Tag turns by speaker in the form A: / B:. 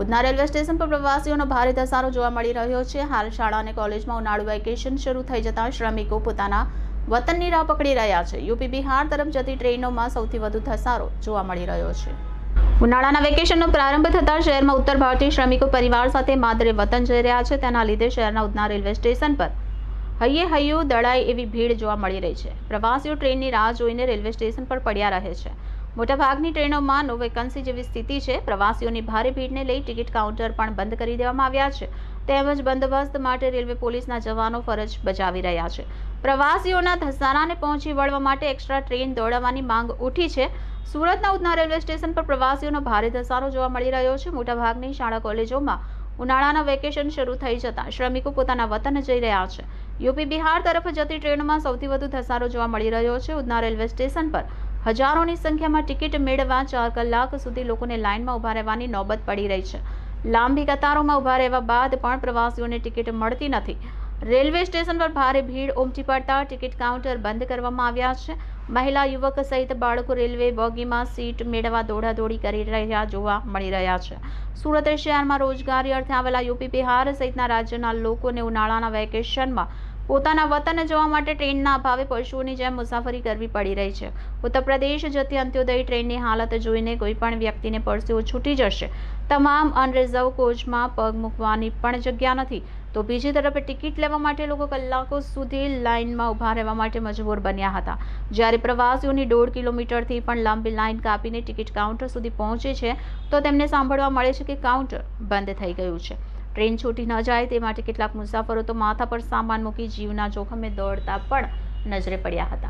A: Udhna railway station પર પ્રવાસીઓનો ભારે ધસારો જોવા મળી રહ્યો છે. હાલ શાળા અને કોલેજમાં ઉનાળુ વેકેશન શરૂ થઈ જતાં શ્રમિકો પોતાના વતનની રાહ પકડી રહ્યા છે. યુપી, બિહાર તરફ જતી ટ્રેનોમાં સૌથી વધુ ધસારો જોવા મળી રહ્યો છે. ઉનાળાના વેકેશનનો પ્રારંભ થતાં શહેરમાં ઉત્તર ભારતીય શ્રમિકો પરિવાર સાથે માદરે વતન જઈ રહ્યા છે. તેના લીધે શહેરના ઉધના રેલવે સ્ટેશન પર હૈયે હૈયું દળાય એવી ભીડ જોવા મળી રહી છે. પ્રવાસીઓ ટ્રેનની રાહ જોઈને રેલવે સ્ટેશન પર પડ્યા રહે છે. મોટાભાગની ટ્રેનોમાં નો વેકન્સી જેવી સ્થિતિ છે. પ્રવાસીઓની ભારે ભીડને લઈ ટિકિટ કાઉન્ટર પણ બંધ કરી દેવામાં આવ્યા છે. તેમજ બંદોબસ્ત માટે રેલવે પોલીસના જવાનો ફરજ બજાવી રહ્યા છે. પ્રવાસીઓના ધસારાને પહોંચી વળવા માટે એક્સ્ટ્રા ટ્રેન દોડાવવાની માંગ ઉઠી છે. સુરતના ઉધના રેલવે સ્ટેશન પર પ્રવાસીઓનો ભારે ધસારો જોવા મળી રહ્યો છે. મોટાભાગની શાળા કોલેજોમાં ઉનાળાના વેકેશન શરૂ થઈ જતાં શ્રમિકો પોતાના વતન જઈ રહ્યા છે. યુપી બિહાર તરફ જતી ટ્રેનોમાં સૌથી વધુ ધસારો જોવા મળી રહ્યો છે. ઉધના રેલવે સ્ટેશન પર હજારોની સંખ્યામાં ટિકિટ મેળવવા ચાર કલાક સુધી લોકોને લાઇનમાં ઊભા રહેવાની નોબત પડી રહી છે. લાંબી કતારોમાં ઊભા રહેવા બાદ પણ પ્રવાસીઓને ટિકિટ મળતી નથી. રેલવે સ્ટેશન પર ભારે ભીડ ઉમટી પડતા ટિકિટ કાઉન્ટર બંધ કરવામાં આવ્યા છે. મહિલા, યુવક સહિત બાળકો રેલવે બોગીમાં સીટ મેળવવા દોડાદોડી કરી રહ્યા જોવા મળી રહ્યા છે. સુરત શહેરમાં રોજગારી અર્થે આવેલા યુપી, બિહાર સહિતના રાજ્યના લોકોને ઉનાળાના વેકેશનમાં પોતાના વતન જવા માટે ટ્રેનના અભાવે પશુઓની જેમ મુસાફરી કરવી પડી રહી છે. ઉત્તર પ્રદેશ જતી અંત્યોદય ટ્રેનની હાલત જોઈને કોઈ પણ વ્યક્તિને પરસેવો છૂટી જશે. તમામ અનરિઝર્વ કોચમાં પગ મૂકવાની પણ જગ્યા નથી. તો બીજી તરફ ટિકિટ લેવા માટે લોકો કલાકો સુધી લાઇનમાં ઊભા રહેવા માટે મજબૂર બન્યા હતા. જ્યારે પ્રવાસીઓની દોઢ કિલોમીટરથી પણ લાંબી લાઇન કાપીને ટિકિટ કાઉન્ટર સુધી પહોંચે છે, તો તેમને સાંભળવા મળે છે કે કાઉન્ટર બંધ થઈ ગયું છે. ટ્રેન છૂટી ન જાય તે માટે કેટલાક મુસાફરો તો માથા પર સામાન મૂકી જીવના જોખમે દોડતા પણ નજરે પડ્યા હતા.